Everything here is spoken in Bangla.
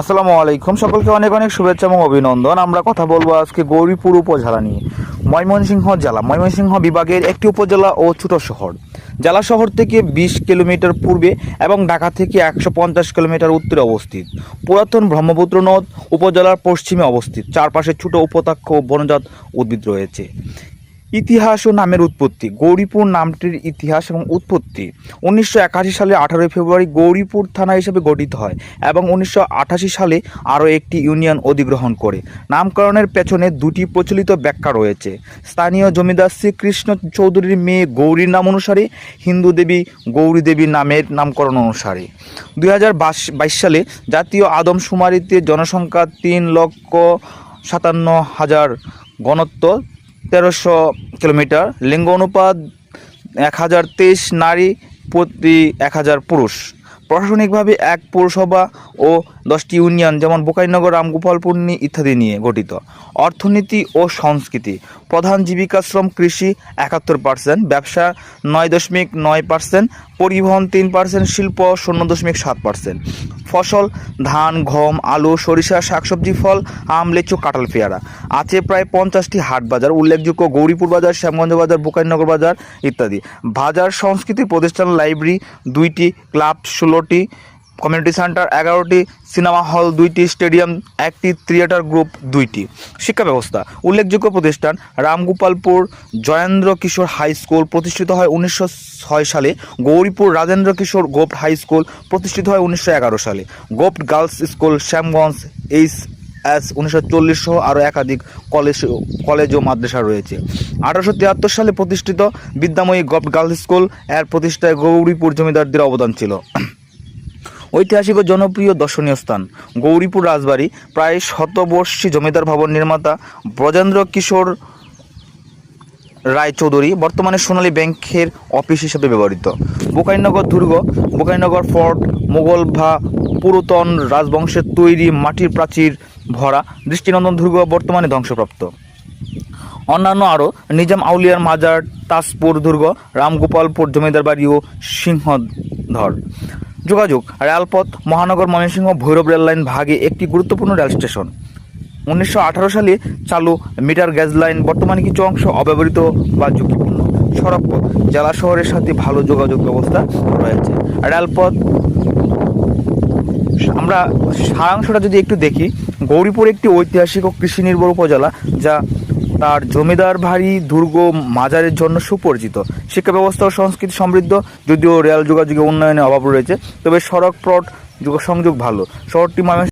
আসসালামু আলাইকুম। সকলকে অনেক অনেক শুভেচ্ছা এবং অভিনন্দন। আমরা কথা বলব আজকে গৌরীপুর উপজেলা নিয়ে। ময়মনসিংহ জেলা। ময়মনসিংহ বিভাগের একটি উপজেলা ও ছোট শহর। জেলা শহর থেকে বিশ কিলোমিটার পূর্বে এবং ঢাকা থেকে একশো পঞ্চাশ কিলোমিটার উত্তরে অবস্থিত। পুরাতন ব্রহ্মপুত্র নদ উপজেলার পশ্চিমে অবস্থিত। চারপাশে ছোট উপত্যক্ষ ও বনজাত উদ্ভিদ রয়েছে। ইতিহাস ও নামের উৎপত্তি। গৌরীপুর নামটির ইতিহাস এবং উৎপত্তি। উনিশশো একাশি সালে আঠারোই ফেব্রুয়ারি গৌরীপুর থানা হিসেবে গঠিত হয় এবং উনিশশো আটাশি সালে আরও একটি ইউনিয়ন অধিগ্রহণ করে। নামকরণের পেছনে দুটি প্রচলিত ব্যাখ্যা রয়েছে। স্থানীয় জমিদার শ্রীকৃষ্ণ চৌধুরীর মেয়ে গৌরীর নাম অনুসারে, হিন্দু দেবী গৌরী দেবী নামের নামকরণ অনুসারে। দুই সালে জাতীয় আদমশুমারিতে জনসংখ্যা তিন লক্ষ সাতান্ন হাজার ঘনত্ব তেরোশো কিলোমিটার। লিঙ্গ অনুপাত এক হাজার তেইশ, নারী প্রতি এক হাজার পুরুষ। প্রশাসনিকভাবে এক পৌরসভা ও দশটি ইউনিয়ন যেমন বোকাইনগর রামগোপালপূর্ণি ইত্যাদি নিয়ে গঠিত। অর্থনীতি ও সংস্কৃতি, প্রধান জীবিকাশ্রম কৃষি একাত্তর পার্সেন্ট ব্যবসা নয় দশমিক নয় পার্সেন্ট পরিবহন তিন পার্সেন্ট শিল্প শূন্য দশমিক সাত পার্সেন্ট ফসল, ধান, গম, আলু, সরিষা, শাকসবজি, ফল, আম, লিচু, কাঁঠাল, পেয়ারা। আছে প্রায় পঞ্চাশটি হাট বাজার, উল্লেখযোগ্য গৌরীপুর বাজার, শ্যামগঞ্জ বাজার, বুকাইনগর বাজার ইত্যাদি। বাজার, সংস্কৃতি প্রতিষ্ঠান, লাইব্রেরি, দুইটি ক্লাব, ষোলোটি কমিউনিটি সেন্টার, এগারোটি সিনেমা হল, দুইটি স্টেডিয়াম, একটি থিয়েটার গ্রুপ, দুইটি। শিক্ষা ব্যবস্থা। উল্লেখযোগ্য প্রতিষ্ঠান রামগোপালপুর জয়েন্দ্র কিশোর হাই স্কুল প্রতিষ্ঠিত হয় উনিশশো ছয় সালে। গৌরীপুর রাজেন্দ্র কিশোর গোপ্ট হাই স্কুল প্রতিষ্ঠিত হয় উনিশশো এগারো সালে। গোপ্ট girls school Shyamganj H S উনিশশো চল্লিশ সহ আরও একাধিক কলেজ কলেজ ও মাদ্রাসা রয়েছে। আঠারোশো তিয়াত্তর সালে প্রতিষ্ঠিত বিদ্যাময়ী গপ্ট গার্লস স্কুলের প্রতিষ্ঠায় গৌরীপুর জমিদারদের অবদান ছিল। ঐতিহাসিক ও জনপ্রিয় দর্শনীয় স্থান। গৌরীপুর রাজবাড়ি, প্রায় শতবর্ষী জমিদার ভবন নির্মাতা ব্রজেন্দ্র কিশোর রায় চৌধুরী বর্তমানে সোনালী ব্যাংকের অফিস হিসেবে ব্যবহৃত। বোকাইনগর দুর্গ, বোকাইনগর ফোর্ট, মোগল ভা, পুরাতন রাজবংশের তৈরি মাটির প্রাচীর ভরা দৃষ্টিনন্দন দুর্গ বর্তমানে ধ্বংসপ্রাপ্ত। অন্যান্য আরও, নিজাম আউলিয়ার মাজার, তাজপুর দুর্গ, রামগোপালপুর জমিদার বাড়ি ও সিংহধর যোগাযোগ, রেলপথ, মহানগর, ময়মনসিংহ, ভৈরব রেললাইন ভাগে একটি গুরুত্বপূর্ণ রেল স্টেশন। উনিশশো আঠারো সালে চালু মিটার গ্যাস লাইন বর্তমানে কিছু অংশ অব্যবহৃত বা ঝুঁকিপূর্ণ। সড়কপথ, জেলা শহরের সাথে ভালো যোগাযোগ ব্যবস্থা রয়েছে। রেলপথ, আমরা সারাংশটা যদি একটু দেখি, গৌরীপুর একটি ঐতিহাসিক ও কৃষি নির্ভর উপজেলা, যা তার জমিদার ভারী দুর্গ মাজারের জন্য সুপরিচিত। শিক্ষা ব্যবস্থা ও সংস্কৃতি সমৃদ্ধ, যদিও রেল যোগাযোগের উন্নয়নে অভাব রয়েছে, তবে সড়ক পথ যোগ সংযোগ ভালো। শহরটি ময়মনসিংহ